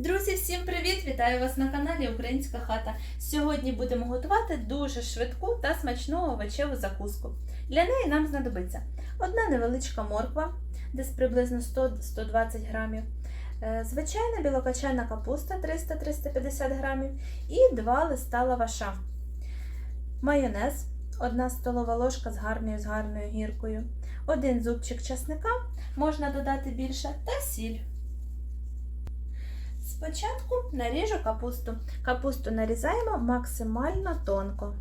Друзі, всім привіт! Вітаю вас на каналі Українська хата. Сьогодні будемо готувати дуже швидку та смачну овочеву закуску. Для неї нам знадобиться одна невеличка морква, десь приблизно 100-120 грамів, е, звичайна білокачана капуста 300-350 грамів і 2 листа лаваша, майонез, 1 столова ложка з гарною з гарною гіркою, один зубчик часника, можна додати більше, та сіль. Спочатку наріжу капусту. Капусту нарізаємо максимально тонко.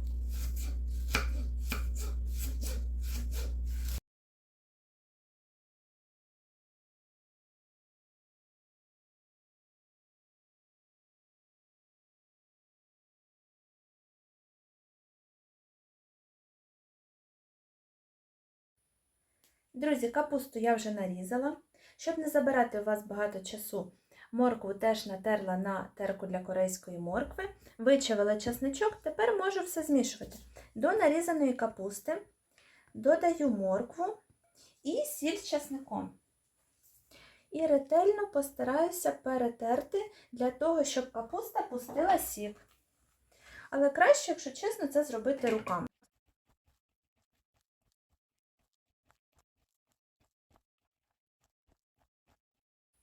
Друзі, капусту я вже нарізала. Щоб не забирати у вас багато часу, Моркву теж натерла на терку для корейської моркви, вичавила часничок, тепер можу все змішувати. До нарізаної капусти додаю моркву і сіль з часником. І ретельно постараюся перетерти для того, щоб капуста пустила сік. Але краще, якщо чесно, це зробити руками.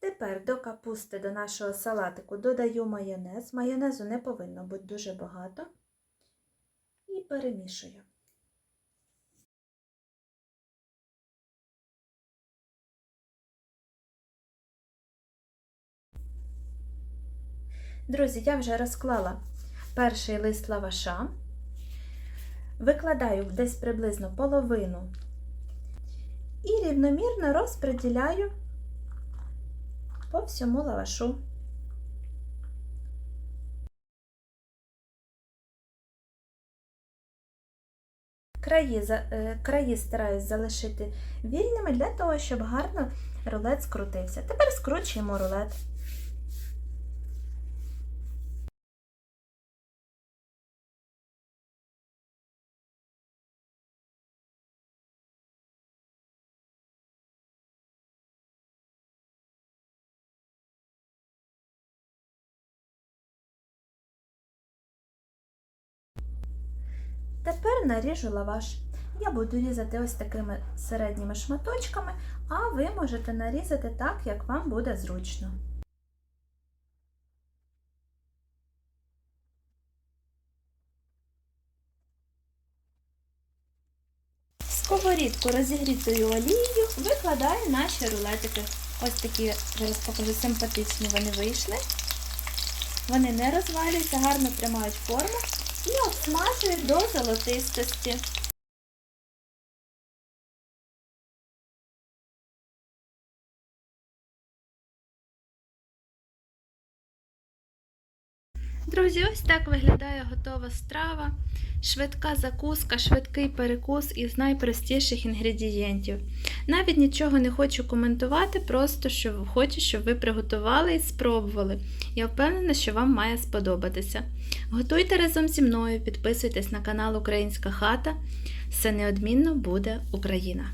Тепер до капусти до нашого салатику додаю майонез. Майонезу не повинно бути дуже багато. І перемішую. Друзі, я вже розклала перший лист лаваша, викладаю десь приблизно половину і рівномірно розподіляю по всьому лавашу. Краї, е, краї стараюсь залишити вільними для того, щоб гарно рулет скрутився. Тепер скручуємо рулет. Тепер наріжу лаваш. Я буду різати ось такими середніми шматочками, а ви можете нарізати так, як вам буде зручно. Сковорідку розігрітою олією викладаю наші рулетики. Ось такі, зараз покажу, симпатичні вони вийшли. Вони не розвалюються, гарно тримають форму і обсмажують до золотистості. Друзі, ось так виглядає готова страва, швидка закуска, швидкий перекус із найпростіших інгредієнтів. Навіть нічого не хочу коментувати, просто що хочу, щоб ви приготували і спробували. Я впевнена, що вам має сподобатися. Готуйте разом зі мною, підписуйтесь на канал Українська хата. Все неодмінно буде Україна!